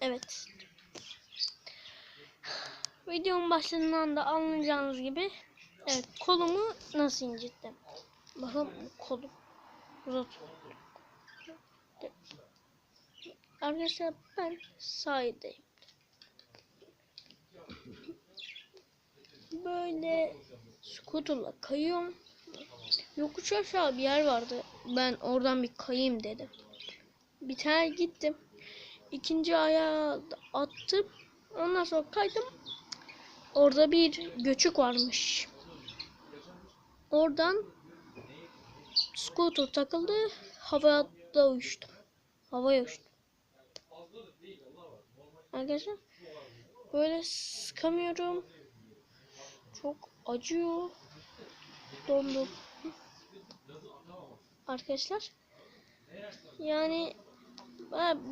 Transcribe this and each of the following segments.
Evet. Videonun başından da anlayacağınız gibi evet kolumu nasıl incittim. Bakın kolum. Uzat. Arkadaşlar ben sahildeyim. Böyle skuterla kayıyorum. Yokuş aşağı bir yer vardı. Ben oradan bir kayayım dedim. Bir tane gittim. İkinci ayağı attım. Ondan sonra kaydım. Orada bir göçük varmış. Oradan scooter takıldı. Havada uçtum. Havaya uçtum. Arkadaşlar böyle sıkamıyorum. Çok acıyor. Dondum. Arkadaşlar yani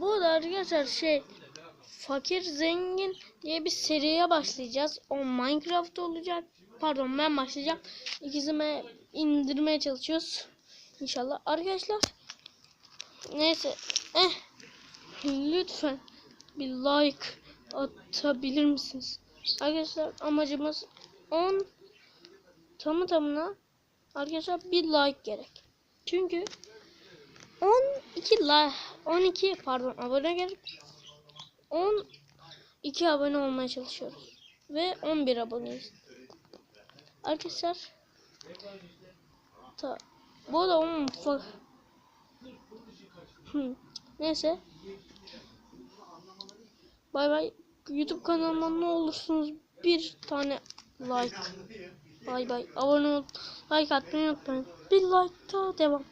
bu da arkadaşlar şey fakir zengin diye bir seriye başlayacağız. O Minecraft olacak. Pardon ben başlayacağım. İkisime indirmeye çalışıyoruz. İnşallah. Arkadaşlar neyse eh lütfen bir like atabilir misiniz? Arkadaşlar amacımız 10 tamı tamına arkadaşlar bir like gerek. Çünkü 12 like 12 pardon abone gerek. 12 abone olmaya çalışıyoruz. Ve 11 aboneyiz. Arkadaşlar ta, bu da 10 fa- Hı, Neyse. Bay bay. YouTube kanalıma ne olursunuz bir tane like. Bay bay. Abone ol. Like atmayı unutmayın. Bir like daha devam.